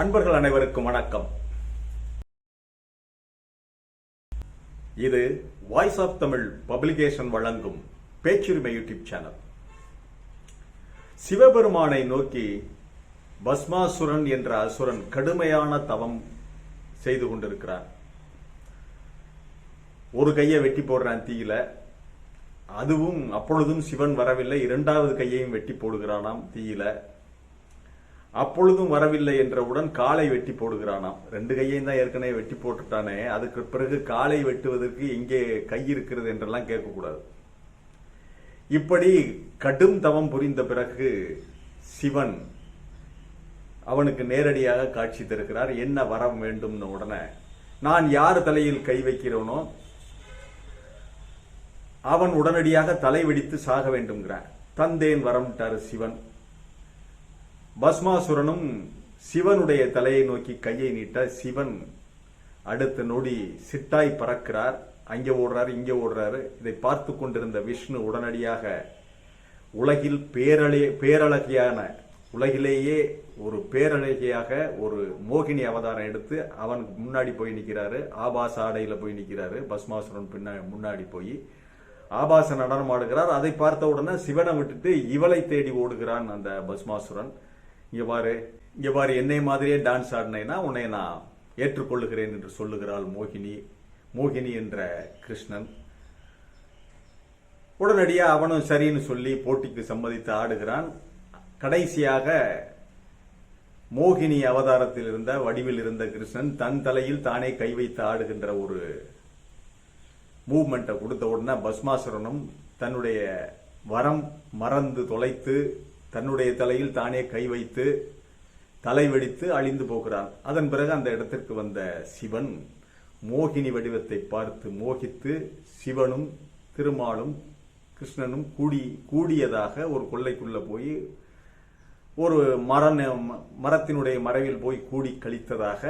அன்பர்கள் அனைவருக்கும் வணக்கம். இது வாய்ஸ் ஆஃப் தமிழ் பப்ளிகேஷன் வழங்கும் பேச்சுரிமை யூடியூப் சேனல். சிவபெருமானை நோக்கி பஸ்மாசுரன் என்ற அசுரன் கடுமையான தவம் செய்து கொண்டிருக்கிறார் ஒரு கையை வெட்டி போடுறான் தீயில. அதுவும் அப்பொழுதும் சிவன் வரவில்லை. இரண்டாவது கையையும் வெட்டி போடுகிறானாம் தீயில. அப்பொழுதும் வரவில்லை என்றவுடன் காலை வெட்டி போடுகிறானாம். ரெண்டு கையையும் தான் ஏற்கனவே வெட்டி போட்டுட்டானே. அதுக்கு பிறகு காலை வெட்டுவதற்கு எங்கே கை இருக்கிறது என்றெல்லாம் கேட்கக்கூடாது. இப்படி கடும் தவம் புரிந்த பிறகு சிவன் அவனுக்கு நேரடியாக காட்சி தருகிறார். என்ன வரம் வேண்டும்னு உடனே நான் யார் தலையில் கை வைக்கிறோனோ அவன் உடனடியாக தலை வெடித்து சாக வேண்டும்ங்கிறான். தந்தேன் வரம்ட்டாரு சிவன். பஸ்மாசுரனும் சிவனுடைய தலையை நோக்கி கையை நீட்ட சிவன் அடுத்த நொடி சிட்டாய் பறக்கிறார். அங்கே ஓடுறாரு இங்கே ஓடுறாரு. இதை பார்த்து கொண்டிருந்த விஷ்ணு உடனடியாக உலகில் பேரழி பேரழகியான உலகிலேயே ஒரு பேரழகியாக ஒரு மோகினி அவதாரம் எடுத்து அவன் முன்னாடி போய் நிற்கிறாரு. ஆபாச ஆடையில் போய் நிற்கிறாரு. பஸ்மாசுரன் பின்னா முன்னாடி போய் ஆபாச நடனம் ஆடுகிறார். அதை பார்த்த உடனே சிவனை விட்டுட்டு இவளை தேடி ஓடுகிறான் அந்த பஸ்மாசுரன். இங்க பாரு பாரு என்னை மாதிரியே டான்ஸ் ஆடினேன்னா உன்னை நான் ஏற்றுக்கொள்ளுகிறேன் என்று சொல்லுகிறாள் மோகினி மோகினி என்ற கிருஷ்ணன். உடனடியாக அவனும் சரின்னு சொல்லி போட்டிக்கு சம்மதித்து ஆடுகிறான். கடைசியாக மோகினி அவதாரத்தில் இருந்த வடிவில் இருந்த கிருஷ்ணன் தன் தலையில் தானே கை வைத்து ஆடுகின்ற ஒரு மூவ்மெண்ட்டை கொடுத்த உடனே பஸ்மாசுரனும் தன்னுடைய வரம் மறந்து தொலைத்து தன்னுடைய தலையில் தானே கை வைத்து தலை வெடித்து அழிந்து போகிறான் அதன் பிறகு அந்த இடத்திற்கு வந்த சிவன் மோகினி வடிவத்தை பார்த்து மோகித்து சிவனும் திருமாலும் கிருஷ்ணனும் கூடி கூடியதாக ஒரு கொள்ளைக்குள்ள போய் ஒரு மர மரத்தினுடைய மறைவில் போய் கூடி கழித்ததாக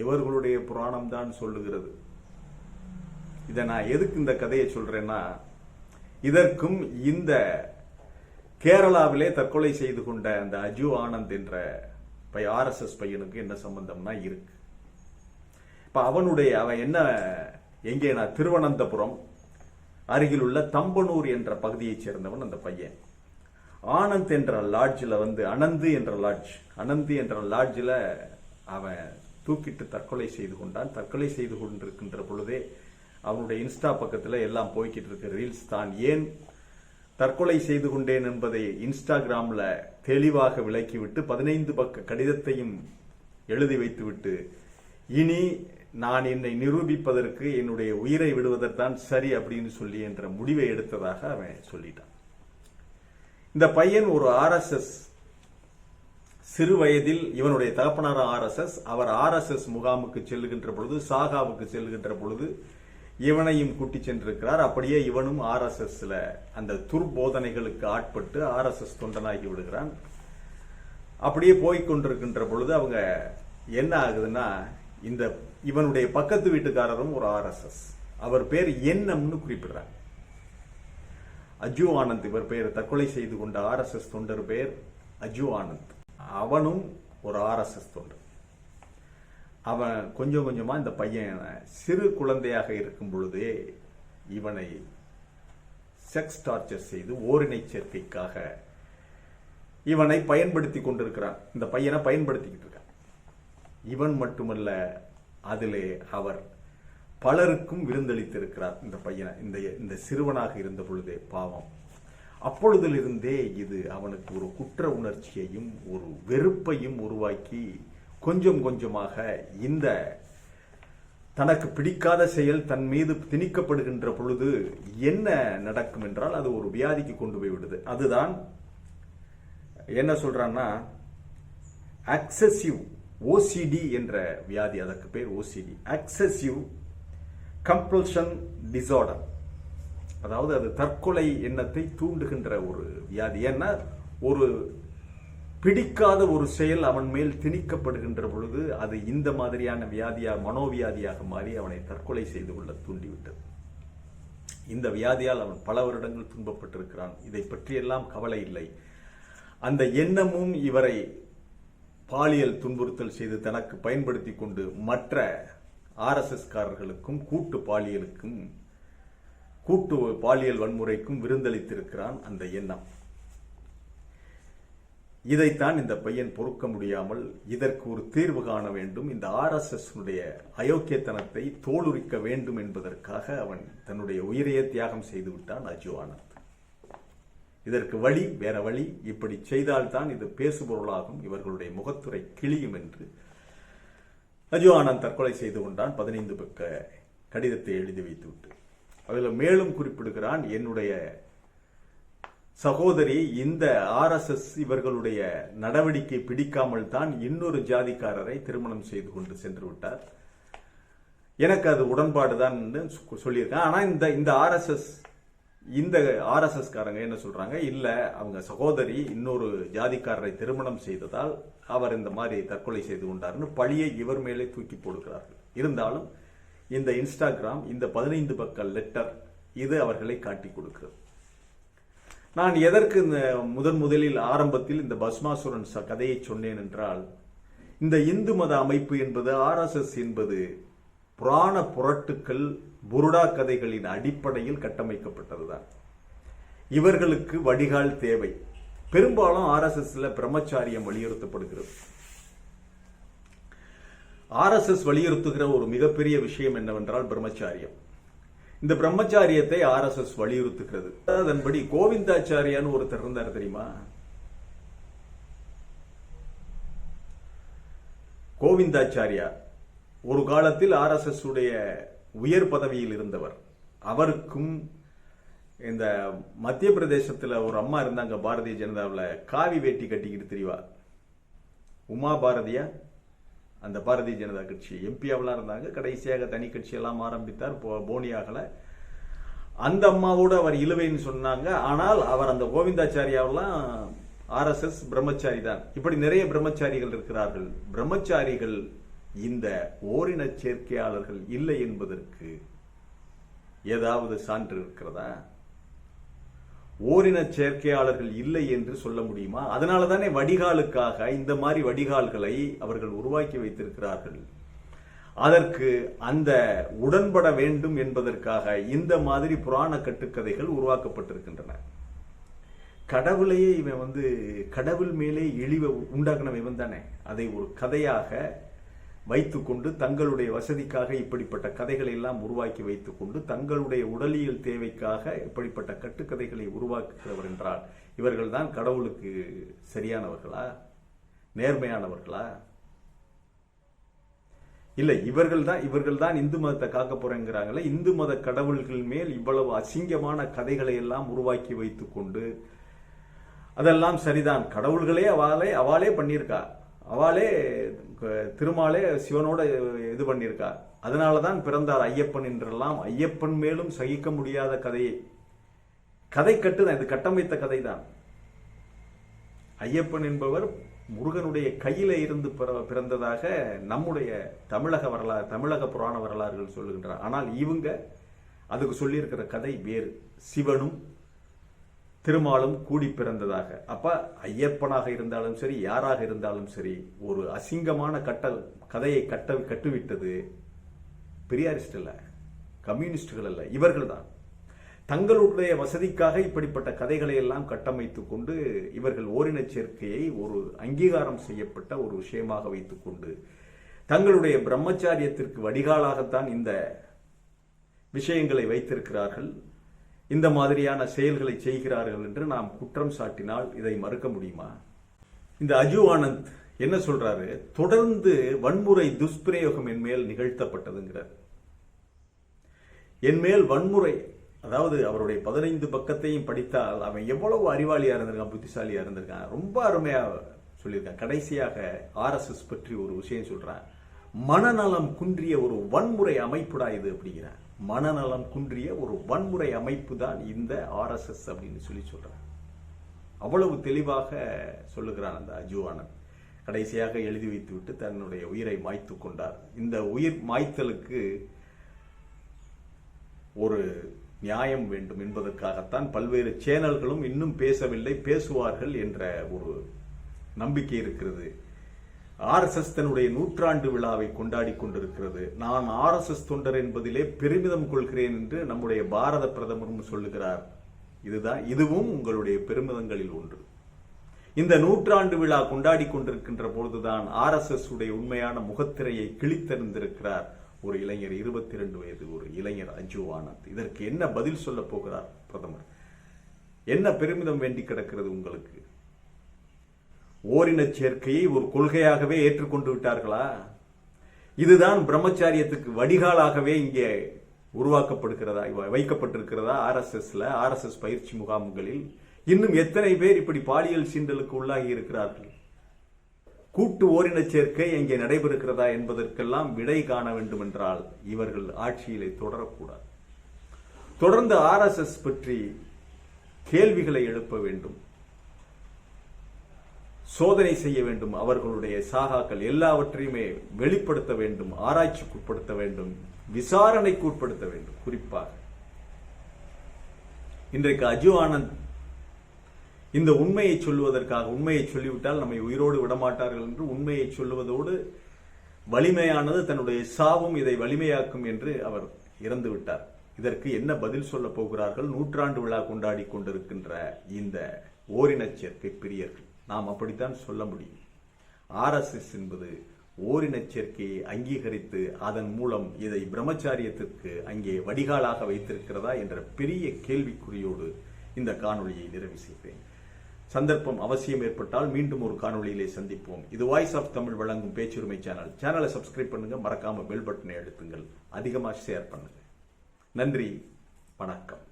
இவர்களுடைய புராணம் தான் சொல்லுகிறது. இதை நான் எதுக்கு இந்த கதையை சொல்றேன்னா இதற்கும் இந்த கேரளாவிலே தற்கொலை செய்து கொண்ட அந்த அஜு ஆனந்த் என்ற பை ஆர்எஸ்எஸ் பையனுக்கு என்ன சம்பந்தம்னா இருக்கு. இப்போ அவனுடைய அவன் என்ன எங்கே நான் திருவனந்தபுரம் அருகில் உள்ள தம்பனூர் என்ற பகுதியைச் சேர்ந்தவன் அந்த பையன். ஆனந்த் என்ற லாட்ஜில் வந்து அனந்து என்ற லாட்ஜ் அனந்து என்ற லாட்ஜில் அவன் தூக்கிட்டு தற்கொலை செய்து கொண்டான். தற்கொலை செய்து கொண்டிருக்கின்ற பொழுதே அவனுடைய இன்ஸ்டா பக்கத்தில் எல்லாம் போய்கிட்டு இருக்க ரீல்ஸ் தான். ஏன்? தற்கொலை செய்து கொண்டேன் என்பதை இன்ஸ்டாகிராமில் தெளிவாக விளக்கிவிட்டு பதினைந்து பக்க கடிதத்தையும் எழுதி வைத்துவிட்டு இனி நான் என்னை நிரூபிப்பதற்கு என்னுடைய உயிரை விடுவதற்தான் சரி அப்படின்னு சொல்லி என்ற முடிவை எடுத்ததாக அவன் சொல்லிட்டான். இந்த பையன் ஒரு ஆர்எஸ்எஸ் சிறு வயதில் இவனுடைய தகப்பனார் ஆர்எஸ்எஸ் அவர் ஆர்எஸ்எஸ் முகாமுக்கு செல்லுகின்ற பொழுது சாகாவுக்கு செல்லுகின்ற பொழுது இவனையும் கூட்டி சென்றிருக்கிறார். அப்படியே இவனும் ஆர்எஸ்எஸ்ல அந்த துர்போதனைகளுக்கு ஆட்பட்டு ஆர்எஸ்எஸ் தொண்டனாகி விடுகிறான். அப்படியே போய்கொண்டிருக்கின்ற பொழுது அவங்க என்ன ஆகுதுன்னா இந்த இவனுடைய பக்கத்து வீட்டுக்காரரும் ஒரு ஆர்எஸ்எஸ். அவர் பேர் என்னம்னு குறிப்பிடுறாங்க. அஜு ஆனந்த் இவர் பெயர் தற்கொலை செய்து கொண்ட ஆர்எஸ்எஸ் தொண்டர் பேர் அஜு ஆனந்த். அவனும் ஒரு ஆர்எஸ்எஸ் தொண்டர். அவன் கொஞ்சம் கொஞ்சமாக இந்த பையன் சிறு குழந்தையாக இருக்கும் பொழுதே இவனை செக்ஸ் டார்ச்சர் செய்து ஓரினை சேர்க்கைக்காக இவனை பயன்படுத்தி கொண்டிருக்கிறான். இந்த பையனை பயன்படுத்திக்கிட்டு இருக்கான். இவன் மட்டுமல்ல அதிலே அவர் பலருக்கும் விருந்தளித்திருக்கிறார். இந்த பையனை இந்த இந்த சிறுவனாக இருந்த பொழுதே பாவம். அப்பொழுதிலிருந்தே இது அவனுக்கு ஒரு குற்ற உணர்ச்சியையும் ஒரு வெறுப்பையும் உருவாக்கி கொஞ்சம் கொஞ்சமாக இந்த தனக்கு பிடிக்காத செயல் தன் மீது திணிக்கப்படுகின்ற பொழுது என்ன நடக்கும் என்றால் அது ஒரு வியாதிக்கு கொண்டு போய் விடுது. அதுதான் என்ன சொல்றான்னா அக்சசிவ் ஓசிடி என்ற வியாதி அதற்கு பேர் ஓசிடி அக்சசிவ் கம்பல்ஷன் டிசார்டர். அதாவது அது தற்கொலை எண்ணத்தை தூண்டுகின்ற ஒரு வியாதி. ஏன்னா ஒரு பிடிக்காத ஒரு செயல் அவன் மேல் திணிக்கப்படுகின்ற பொழுது அது இந்த மாதிரியான வியாதியாக மனோவியாதியாக மாறி அவனை தற்கொலை செய்து கொள்ள தூண்டிவிட்டது. இந்த வியாதியால் அவன் பல வருடங்கள் துன்பப்பட்டிருக்கிறான். இதை பற்றியெல்லாம் கவலை இல்லை. அந்த எண்ணமும் இவரை பாலியல் துன்புறுத்தல் செய்து தனக்கு பயன்படுத்தி கொண்டு மற்ற ஆர்எஸ்எஸ்காரர்களுக்கும் கூட்டு பாலியலுக்கும் கூட்டு பாலியல் வன்முறைக்கும் விருந்தளித்திருக்கிறான் அந்த எண்ணம். இதைத்தான் இந்த பையன் பொறுக்க முடியாமல் இதற்கு ஒரு தீர்வு காண வேண்டும். இந்த ஆர்எஸ்எஸ் அயோக்கியத்தனத்தை தோலுரிக்க வேண்டும் என்பதற்காக அவன் தன்னுடைய உயிரையே தியாகம் செய்து விட்டான் அஜு ஆனந்த். இதற்கு வழி வேற வழி இப்படி செய்தால்தான் இது பேசுபொருளாகும். இவர்களுடைய முகத்துறை கிளியும் என்று அஜு ஆனந்த் தற்கொலை செய்து கொண்டான். பதினைந்து பக்க கடிதத்தை எழுதி வைத்துவிட்டு. அதில் மேலும் குறிப்பிடுகிறான் என்னுடைய சகோதரி இந்த ஆர்எஸ்எஸ் இவர்களுடைய நடவடிக்கை பிடிக்காமல் தான் இன்னொரு ஜாதிக்காரரை திருமணம் செய்து கொண்டு சென்று விட்டார். எனக்கு அது உடன்பாடு தான் சொல்லியிருக்கேன். ஆனால் இந்த இந்த ஆர்எஸ்எஸ் இந்த ஆர்எஸ்எஸ் காரங்க என்ன சொல்றாங்க? இல்லை அவங்க சகோதரி இன்னொரு ஜாதிக்காரரை திருமணம் செய்ததால் அவர் இந்த மாதிரி தற்கொலை செய்து கொண்டார்னு பழியை இவர் மேலே தூக்கி போடுகிறார்கள். இருந்தாலும் இந்த இன்ஸ்டாகிராம் இந்த பதினைந்து பக்க லெட்டர் இது அவர்களை காட்டி கொடுக்கிறது. நான் எதற்கு இந்த முதன் முதலில் ஆரம்பத்தில் இந்த பஸ்மாசுரன் ச- கதையை சொன்னேன் என்றால் இந்த இந்து மத அமைப்பு என்பது ஆர்எஸ்எஸ் என்பது புராண புரட்டுக்கள் புருடா கதைகளின் அடிப்படையில் கட்டமைக்கப்பட்டதுதான். இவர்களுக்கு வடிகால் தேவை. பெரும்பாலும் ஆர்எஸ்எஸ்ல பிரம்மச்சாரியம் வலியுறுத்தப்படுகிறது. ஆர்எஸ்எஸ் வலியுறுத்துகிற ஒரு மிகப்பெரிய விஷயம் என்னவென்றால் பிரம்மச்சாரியம். இந்த பிரம்மச்சாரியத்தை ஆர்எஸ்எஸ் வலியுறுத்துகிறது. அதன்படி கோவிந்தாச்சாரியான்னு ஒருத்தர் இருந்தார் தெரியுமா? கோவிந்தாச்சாரியா ஒரு காலத்தில் ஆர்எஸ்எஸ் உடைய உயர் பதவியில் இருந்தவர். அவருக்கும் இந்த மத்திய பிரதேசத்தில் ஒரு அம்மா இருந்தாங்க பாரதிய ஜனதாவில். காவி வேட்டி கட்டிக்கிட்டு தெரியவா உமா பாரதியா அந்த பாரதிய ஜனதா கட்சி எம்பியாவெல்லாம் இருந்தாங்க. கடைசியாக தனி கட்சியெல்லாம் ஆரம்பித்தார். போ- போனியாகல அந்த அம்மாவோட அவர் இழுவைன்னு சொன்னாங்க. ஆனால் அவர் அந்த கோவிந்தாச்சாரியாவெல்லாம் ஆர்எஸ்எஸ் பிரம்மச்சாரி தான். இப்படி நிறைய பிரம்மச்சாரிகள் இருக்கிறார்கள். பிரம்மச்சாரிகள் இந்த ஓரின சேர்க்கையாளர்கள் இல்லை என்பதற்கு ஏதாவது சான்று இருக்கிறதா? ஓரின சேர்க்கையாளர்கள் இல்லை என்று சொல்ல முடியுமா? அதனால தானே வடிகாலுக்காக இந்த மாதிரி வடிகால்களை அவர்கள் உருவாக்கி வைத்திருக்கிறார்கள். அதற்கு அந்த உடன்பட வேண்டும் என்பதற்காக இந்த மாதிரி புராண கட்டுக்கதைகள் உருவாக்கப்பட்டிருக்கின்றன. கடவுளையே இவன் வந்து கடவுள் மேலே இழிவை உண்டாக்குனவன் இவன் தானே அதை ஒரு கதையாக வைத்துக்கொண்டு தங்களுடைய வசதிக்காக இப்படிப்பட்ட கதைகளை எல்லாம் உருவாக்கி வைத்துக்கொண்டு தங்களுடைய உடலியல் தேவைக்காக இப்படிப்பட்ட கட்டுக்கதைகளை உருவாக்குகிறவர் என்றால் இவர்கள் தான் கடவுளுக்கு சரியானவர்களா? நேர்மையானவர்களா? இல்லை இவர்கள் தான் இவர்கள் தான் இந்து மதத்தை காக்க போறேங்கிறாங்களே இந்து மத கடவுள்கள் மேல் இவ்வளவு அசிங்கமான கதைகளை எல்லாம் உருவாக்கி வைத்துக்கொண்டு அதெல்லாம் சரிதான். கடவுள்களே அவளே அவளே பண்ணியிருக்கா. அவளே திருமாலே சிவனோட இது பண்ணியிருக்கா. அதனாலதான் பிறந்தார் ஐயப்பன் என்றெல்லாம் ஐயப்பன் மேலும் சகிக்க முடியாத கதையை. கதை கட்டுதான் இது கட்டமைத்த கதை தான் ஐயப்பன் என்பவர் முருகனுடைய கையில இருந்து பிற- பிறந்ததாக நம்முடைய தமிழக வரலாறு தமிழக புராண வரலாறுகள் சொல்லுகின்றார் ஆனால் இவங்க அதுக்கு சொல்லியிருக்கிற கதை வேறு. சிவனும் திருமாலும் கூடி பிறந்ததாக. அப்ப ஐயப்பனாக இருந்தாலும் சரி யாராக இருந்தாலும் சரி ஒரு அசிங்கமான கட்ட கதையை கட்ட கட்டுவிட்டது பெரியாரிஸ்ட் இல்ல கம்யூனிஸ்டுகள் அல்ல இவர்கள் தான். தங்களுடைய வசதிக்காக இப்படிப்பட்ட கதைகளை எல்லாம் கட்டமைத்துக் கொண்டு இவர்கள் ஓரினச் சேர்க்கையை ஒரு அங்கீகாரம் செய்யப்பட்ட ஒரு விஷயமாக வைத்துக்கொண்டு தங்களுடைய பிரம்மச்சாரியத்திற்கு வடிகாலாகத்தான் இந்த விஷயங்களை வைத்திருக்கிறார்கள். இந்த மாதிரியான செயல்களை செய்கிறார்கள் என்று நாம் குற்றம் சாட்டினால் இதை மறுக்க முடியுமா? இந்த அஜு ஆனந்த் என்ன சொல்றாரு? தொடர்ந்து வன்முறை துஷ்பிரயோகம் என் மேல் நிகழ்த்தப்பட்டதுங்கிறார். என் மேல் வன்முறை அதாவது அவருடைய பதினைந்து பக்கத்தையும் படித்தால் அவன் எவ்வளவு அறிவாளியா இருந்திருக்கான் புத்திசாலியா இருந்திருக்கான் ரொம்ப அருமையா சொல்லியிருக்கான். கடைசியாக ஆர்எஸ்எஸ் பற்றி ஒரு விஷயம் சொல்றான். மனநலம் குன்றிய ஒரு வன்முறை அமைப்புடா இது அப்படிங்கிறான். மனநலம் குன்றிய ஒரு வன்முறை அமைப்பு தான் இந்த ஆர்எஸ்எஸ் அப்படின்னு சொல்லி சொல்றான் அவ்வளவு தெளிவாக சொல்லுகிறான் அந்த அஜுவானன். கடைசியாக எழுதி வைத்துவிட்டு தன்னுடைய உயிரை மாய்த்து கொண்டார். இந்த உயிர் மாய்த்தலுக்கு ஒரு நியாயம் வேண்டும் என்பதற்காகத்தான் பல்வேறு சேனல்களும் இன்னும் பேசவில்லை பேசுவார்கள் என்ற ஒரு நம்பிக்கை இருக்கிறது. ஆர்எஸ்எஸ் தன்னுடைய நூற்றாண்டு விழாவை கொண்டாடி கொண்டிருக்கிறது. நான் ஆர்எஸ்எஸ் தொண்டர் என்பதிலே பெருமிதம் கொள்கிறேன் என்று நம்முடைய பாரத பிரதமரும் சொல்லுகிறார். இதுதான் இதுவும் உங்களுடைய பெருமிதங்களில் ஒன்று. இந்த நூற்றாண்டு விழா கொண்டாடி கொண்டிருக்கின்ற பொழுதுதான் ஆர்எஸ்எஸ் உடைய உண்மையான முகத்திரையை கிழித்தறிந்திருக்கிறார். ஒரு இளைஞர் இருபத்தி ரெண்டு வயது ஒரு இளைஞர் அஜு ஆனந்த் இதற்கு என்ன பதில் சொல்ல போகிறார் பிரதமர்? என்ன பெருமிதம் வேண்டி கிடக்கிறது உங்களுக்கு? ஓரின சேர்க்கையை ஒரு கொள்கையாகவே ஏற்றுக்கொண்டு விட்டார்களா? இதுதான் பிரம்மச்சாரியத்துக்கு வடிகாலாகவே இங்கே உருவாக்கப்படுகிறதா? வைக்கப்பட்டிருக்கிறதா? ஆர்எஸ்எஸ்ல ஆர்எஸ்எஸ் பயிற்சி முகாம்களில். இன்னும் எத்தனை பேர் இப்படி பாலியல் சீண்டலுக்கு உள்ளாகி இருக்கிறார்கள்? கூட்டு ஓரின சேர்க்கை இங்கே நடைபெறுகிறதா என்பதற்கெல்லாம் விடை காண வேண்டும் என்றால் இவர்கள் ஆட்சியிலே தொடரக்கூடாது. தொடர்ந்து ஆர்எஸ்எஸ் பற்றி கேள்விகளை எழுப்ப வேண்டும். சோதனை செய்ய வேண்டும் அவர்களுடைய சாகாக்கள் எல்லாவற்றையுமே வெளிப்படுத்த வேண்டும் ஆராய்ச்சிக்குட்படுத்த வேண்டும் விசாரணைக்கு உட்படுத்த வேண்டும். குறிப்பாக இன்றைக்கு அஜு ஆனந்த் இந்த உண்மையை சொல்லுவதற்காக உண்மையை சொல்லிவிட்டால் நம்மை உயிரோடு விடமாட்டார்கள் என்று உண்மையை சொல்லுவதோடு வலிமையானது தன்னுடைய சாவும் இதை வலிமையாக்கும் என்று அவர் இறந்து விட்டார் இதற்கு என்ன பதில் சொல்ல போகிறார்கள்? நூற்றாண்டு விழா கொண்டாடி கொண்டிருக்கின்ற இந்த ஓரின சேர்க்கை பிரியர்கள். நாம் அப்படித்தான் சொல்ல முடியும். ஆர்எஸ்எஸ் என்பது ஓரின சேர்க்கையை அங்கீகரித்து அதன் மூலம் இதை பிரம்மச்சாரியத்திற்கு அங்கே வடிகாலாக வைத்திருக்கிறதா என்ற பெரிய கேள்விக்குறியோடு இந்த காணொளியை நிறைவு செய்கிறேன் சந்தர்ப்பம் அவசியம் ஏற்பட்டால் மீண்டும் ஒரு காணொளியிலே சந்திப்போம். இது வாய்ஸ் ஆஃப் தமிழ் வழங்கும் பேச்சுரிமை சேனல் சேனலை சப்ஸ்கிரைப் பண்ணுங்க. மறக்காம பெல் பட்டனை அழுத்துங்கள். அதிகமாக ஷேர் பண்ணுங்க. நன்றி. வணக்கம்.